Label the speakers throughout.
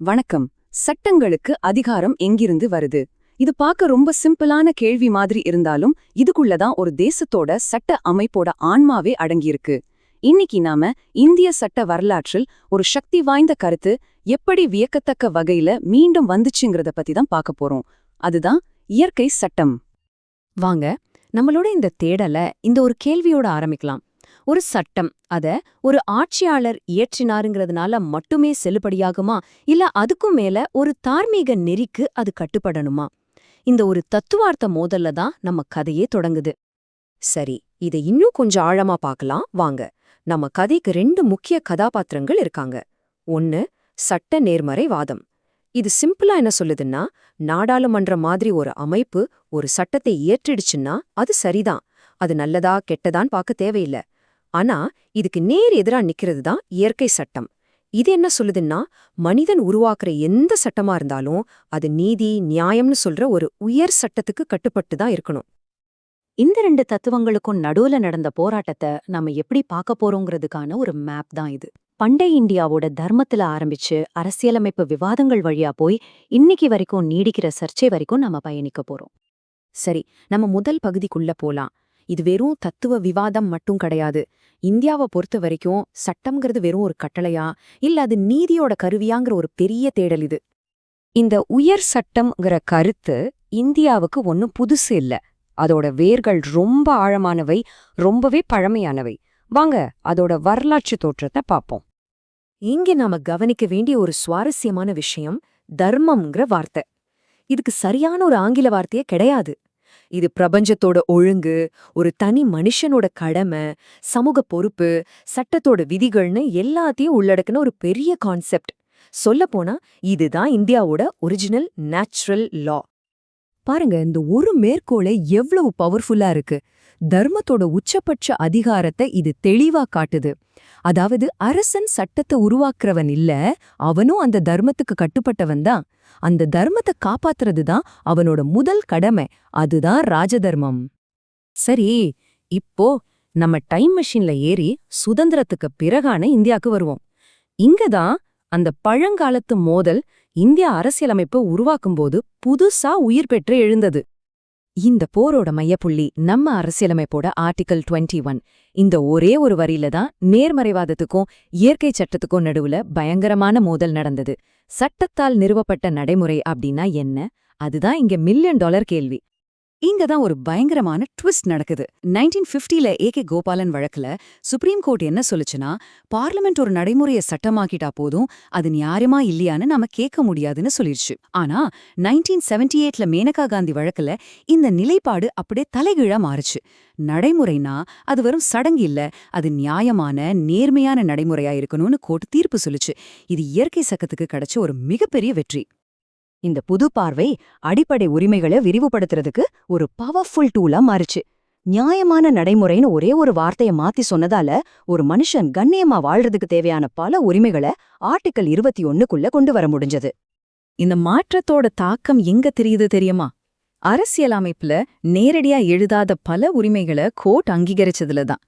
Speaker 1: வணக்கம். சட்டங்களுக்கு அதிகாரம் எங்கிருந்து வருது? இது பார்க்க ரொம்ப சிம்பிளான கேள்வி மாதிரி இருந்தாலும் இதுக்குள்ளதான் ஒரு தேசத்தோட சட்ட அமைப்போட ஆன்மாவே அடங்கியிருக்கு. இன்னைக்கு நாம இந்திய சட்ட வரலாற்றில் ஒரு சக்தி வாய்ந்த கருத்து எப்படி வியக்கத்தக்க வகையில மீண்டும் வந்துச்சுங்கிறத பத்தி தான் பார்க்க போறோம். அதுதான் இயற்கை சட்டம்.
Speaker 2: வாங்க நம்மளோட இந்த தேடல இந்த ஒரு கேள்வியோட ஆரம்பிக்கலாம். ஒரு சட்டம் அத ஒரு ஆட்சியாளர் இயற்றினாருங்கிறதுனால மட்டுமே செல்லுபடியாகுமா? இல்ல அதுக்கும் மேல ஒரு தார்மீக நெறிக்கு அது கட்டுப்படணுமா? இந்த ஒரு தத்துவார்த்த மோதல்ல தான் நம்ம கதையே தொடங்குது. சரி இதை இன்னும் கொஞ்சம் ஆழமா பார்க்கலாம். வாங்க நம்ம கதைக்கு ரெண்டு முக்கிய கதாபாத்திரங்கள் இருக்காங்க. ஒன்னு சட்ட நேர்மறை வாதம். இது சிம்பிளா என்ன சொல்லுதுன்னா நாடாளுமன்ற மாதிரி ஒரு அமைப்பு ஒரு சட்டத்தை இயற்றிடுச்சுன்னா அது சரிதான். அது நல்லதா கெட்டதான் பார்க்க தேவையில்ல. ஆனா இதுக்கு நேர் எதிரா நிக்கிறது தான் இயற்கை சட்டம். இது என்ன சொல்லுதுன்னா மனிதன் உருவாக்குற எந்த சட்டமா இருந்தாலும் அது நீதி நியாயம்னு சொல்ற ஒரு உயர் சட்டத்துக்கு கட்டுப்பட்டு தான் இருக்கணும். இந்த ரெண்டு தத்துவங்களுக்கும் நடுவுல நடந்த போராட்டத்தை நாம எப்படி பார்க்க போறோங்கிறதுக்கான ஒரு மேப் தான் இது. பண்டை இந்தியாவோட தர்மத்துல ஆரம்பிச்சு அரசியலமைப்பு விவாதங்கள் வழியா போய் இன்னைக்கு வரைக்கும் நீடிக்கிற சர்ச்சை வரைக்கும் நம்ம பயணிக்க போறோம். சரி நம்ம முதல் பகுதிக்குள்ள போலாம். இது வெறும் தத்துவ விவாதம் மட்டும் கிடையாது. இந்தியாவை பொறுத்த வரைக்கும் சட்டம்ங்கிறது வெறும் ஒரு கட்டளையா? இல்ல அது நீதியோட கருவியாங்கிற ஒரு பெரிய தேடல் இது? இந்த உயர் சட்டம்ங்கிற கருத்து இந்தியாவுக்கு ஒன்னும் புதுசு இல்ல. அதோட வேர்கள் ரொம்ப ஆழமானவை ரொம்பவே பழமையானவை. வாங்க அதோட வரலாற்று தோற்றத்தை பார்ப்போம். இங்க நாம கவனிக்க வேண்டிய ஒரு சுவாரஸ்யமான விஷயம் தர்மம்ங்கிற வார்த்தை. இதுக்கு சரியான ஒரு ஆங்கில வார்த்தையே கிடையாது. இது பிரபஞ்சத்தோட ஒழுங்கு ஒரு தனி மனுஷனோட கடமை சமூக பொறுப்பு சட்டத்தோட விதிகள்னு எல்லாத்தையும் உள்ளடக்குன ஒரு பெரிய கான்செப்ட் சொல்லப்போனா இதுதான் இந்தியாவோட ஒரிஜினல் நேச்சுரல் லா பாருங்க இந்த ஒரு மேற்கோளை எவ்வளவு பவர்ஃபுல்லா இருக்கு. தர்மத்தோட உச்சபட்ச அதிகாரத்தை இது தெளிவா காட்டுது. அதாவது அரசன் சட்டத்தை உருவாக்குறவன் இல்ல அவனும் அந்த தர்மத்துக்கு கட்டுப்பட்டவன் தான். அந்த தர்மத்தை காப்பாத்துறது தான் அவனோட முதல் கடமை. அதுதான் ராஜதர்மம். சரி இப்போ நம்ம டைம் மெஷின்ல ஏறி சுதந்திரத்துக்கு பிறகான இந்தியாக்கு வருவோம். இங்கதான் அந்த பழங்காலத்து மோதல் இந்திய அரசியலமைப்பு உருவாக்கும்போது புதுசா உயிர் பெற்று எழுந்தது. இந்த போரோட மையப்புள்ளி நம்ம அரசியலமைப்போட ஆர்டிகல் 21 ஒன். இந்த ஒரே ஒரு வரியில தான் நேர்மறைவாதத்துக்கும் இயற்கை சட்டத்துக்கும் நடுவுல பயங்கரமான மோதல் நடந்தது. சட்டத்தால் நிறுவப்பட்ட நடைமுறை அப்படின்னா என்ன? அதுதான் இங்க மில்லியன் டாலர் கேள்வி. இங்க தான் ஒரு பயங்கரமான ட்விஸ்ட் நடக்குது. நைன்டீன் ஃபிஃப்டியில ஏ கே கோபாலன் வழக்குல சுப்ரீம் கோர்ட் என்ன சொல்லுச்சுன்னா பார்லிமெண்ட் ஒரு நடைமுறையை சட்டமாக்கிட்டா போதும் அது நியாயமா இல்லையான்னு நாம கேட்க முடியாதுன்னு சொல்லிருச்சு. ஆனா நைன்டீன் செவன்டி எயிட்ல மேனகா காந்தி வழக்குல இந்த நிலைப்பாடு அப்படியே தலைகீழா மாறுச்சு. நடைமுறைனா அது வெறும் சடங்கு இல்ல அது நியாயமான நேர்மையான நடைமுறையா இருக்கணும்னு கோர்ட் தீர்ப்பு சொல்லுச்சு. இது இயற்கை சக்கத்துக்கு கிடைச்ச ஒரு மிகப்பெரிய வெற்றி. இந்த புது பார்வை அடிப்படை உரிமைகளை விரிவுபடுத்துறதுக்கு ஒரு பவர்ஃபுல் டூலா மாறுச்சு. நியாயமான நடைமுறைன்னு ஒரே ஒரு வார்த்தைய மாத்தி சொன்னதால ஒரு மனுஷன் கண்ணியமா வாழ்றதுக்கு தேவையான பல உரிமைகளை ஆர்டிக்கல் இருபத்தி ஒன்னுக்குள்ள கொண்டு வர முடிஞ்சது. இந்த மாற்றத்தோட தாக்கம் எங்க தெரியுது தெரியுமா? அரசியலமைப்புல நேரடியா எழுதாத பல உரிமைகளை கோர்ட் அங்கீகரிச்சதுல தான்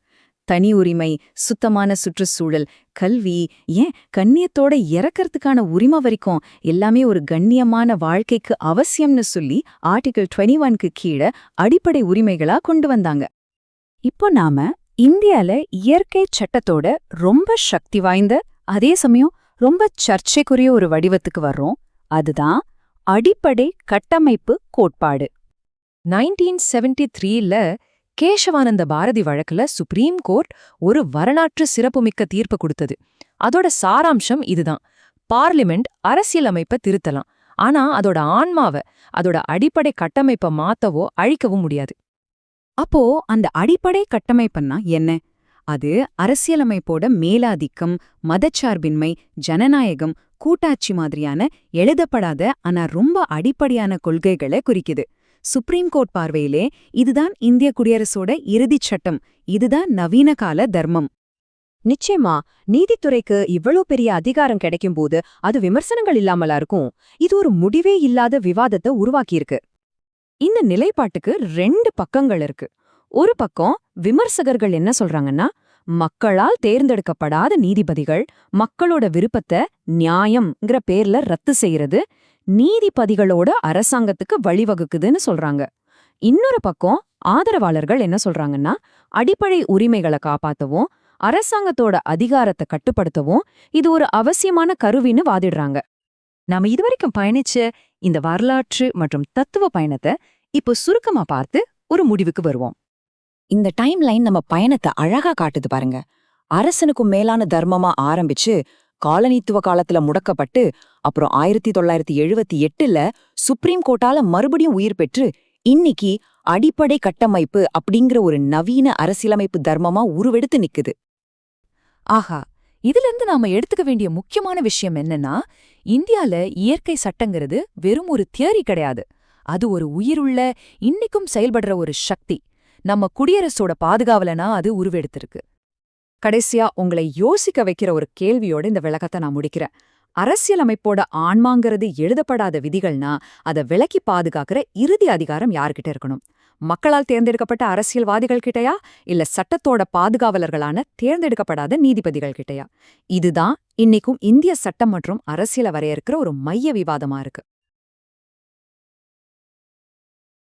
Speaker 2: தனி உரிமை சுத்தமான சுற்றுச்சூழல். கல்வி ஏன் கண்ணியத்தோட இறக்கறதுக்கான உரிமை வரைக்கும் எல்லாமே ஒரு கண்ணியமான வாழ்க்கைக்கு அவசியம்னு சொல்லி ஆர்டிகிள் 21 ஒன்க்கு கீழே அடிப்படை உரிமைகளா கொண்டு வந்தாங்க. இப்போ நாம இந்தியால இயற்கை சட்டத்தோட ரொம்ப சக்தி வாய்ந்த அதே சமயம் ரொம்ப சர்ச்சைக்குரிய ஒரு வடிவத்துக்கு வர்றோம். அதுதான் அடிப்படை கட்டமைப்பு கோட்பாடு. நைன்டீன் செவன்டி த்ரீல கேசவானந்த பாரதி வழக்குல சுப்ரீம் கோர்ட் ஒரு வரலாற்று சிறப்புமிக்க தீர்ப்பு கொடுத்தது. அதோட சாராம்சம் இதுதான். பார்லிமெண்ட் அரசியலமைப்பை திருத்தலாம். ஆனா அதோட ஆன்மாவை அதோட அடிப்படை கட்டமைப்பை மாத்தவோ அழிக்கவும் முடியாது. அப்போ அந்த அடிப்படை கட்டமைப்புன்னா என்ன? அது அரசியலமைப்போட மேலாதிக்கம் மதச்சார்பின்மை ஜனநாயகம் கூட்டாட்சி மாதிரியான எழுதப்படாத ஆனா ரொம்ப அடிப்படையான கொள்கைகளை குறிக்குது. சுப்ரீம் கோர்ட் பார்வையிலே இதுதான் இந்திய குடியரசோட இறுதிச் சட்டம். இதுதான் நவீன கால தர்மம். நிச்சயமா நீதித்துறைக்கு இவ்வளோ பெரிய அதிகாரம் கிடைக்கும்போது அது விமர்சனங்கள் இல்லாமலா இருக்கும்? இது ஒரு முடிவே இல்லாத விவாதத்தை உருவாக்கியிருக்கு. இந்த நிலைப்பாட்டுக்கு ரெண்டு பக்கங்கள் இருக்கு. ஒரு பக்கம் விமர்சகர்கள் என்ன சொல்றாங்கன்னா மக்களால் தேர்ந்தெடுக்கப்படாத நீதிபதிகள் மக்களோட விருப்பத்தை நியாயம்ங்கிற பேர்ல ரத்து செய்யறது நீதிபதிகளோட அரசாங்கத்துக்கு வழிவகுக்குதுன்னு சொல்றாங்க. இன்னொரு பக்கம் ஆதரவாளர்கள் என்ன சொல்றாங்கன்னா அடிப்படை உரிமைகளை காப்பாத்தவும் அரசாங்கத்தோட அதிகாரத்தை கட்டுப்படுத்தவும் இது ஒரு அவசியமான கருவின்னு வாதிடுறாங்க.
Speaker 1: நாம இதுவரைக்கும் பயணிச்ச இந்த வரலாற்று மற்றும் தத்துவ பயணத்தை இப்போ சுருக்கமா பார்த்து ஒரு முடிவுக்கு வருவோம்.
Speaker 3: இந்த டைம் லைன் நம்ம பயணத்தை அழகா காட்டுது பாருங்க. அரசனுக்கும் மேலான தர்மமா ஆரம்பிச்சு காலனித்துவ காலத்துல முடக்கப்பட்டு அப்புறம் ஆயிரத்தி தொள்ளாயிரத்தி எழுபத்தி எட்டுல சுப்ரீம் கோர்ட்டால மறுபடியும் உயிர் பெற்று இன்னிக்கு அடிப்படை கட்டமைப்பு அப்படிங்கிற ஒரு நவீன அரசியலமைப்பு தர்மமா உருவெடுத்து நிக்குது.
Speaker 4: ஆஹா இதுல இருந்து நாம எடுத்துக்க வேண்டிய முக்கியமான விஷயம் என்னன்னா இந்தியால இயற்கை சட்டங்கிறது வெறும் ஒரு தியரி கிடையாது. அது ஒரு உயிருள்ள இன்னைக்கும் செயல்படுற ஒரு சக்தி. நம்ம குடியரசோட பாதுகாவலனா அது உருவெடுத்திருக்கு.
Speaker 2: கடைசியா உங்களை யோசிக்க வைக்கிற ஒரு கேள்வியோட இந்த விளக்கத்தை நான் முடிக்கிறேன். அரசியலமைப்போட ஆன்மாங்கிறது எழுதப்படாத விதிகள்னா அதை விலக்கி பாதுகாக்கிற இறுதி அதிகாரம் யார்கிட்ட இருக்கணும்? மக்களால் தேர்ந்தெடுக்கப்பட்ட அரசியல்வாதிகள் கிட்டயா? இல்ல சட்டத்தோட பாதுகாவலர்களான தேர்ந்தெடுக்கப்படாத நீதிபதிகள் கிட்டயா? இதுதான் இன்னைக்கும் இந்திய சட்டம் மற்றும் அரசியல வரையறுக்கிற ஒரு மைய விவாதமா இருக்கு.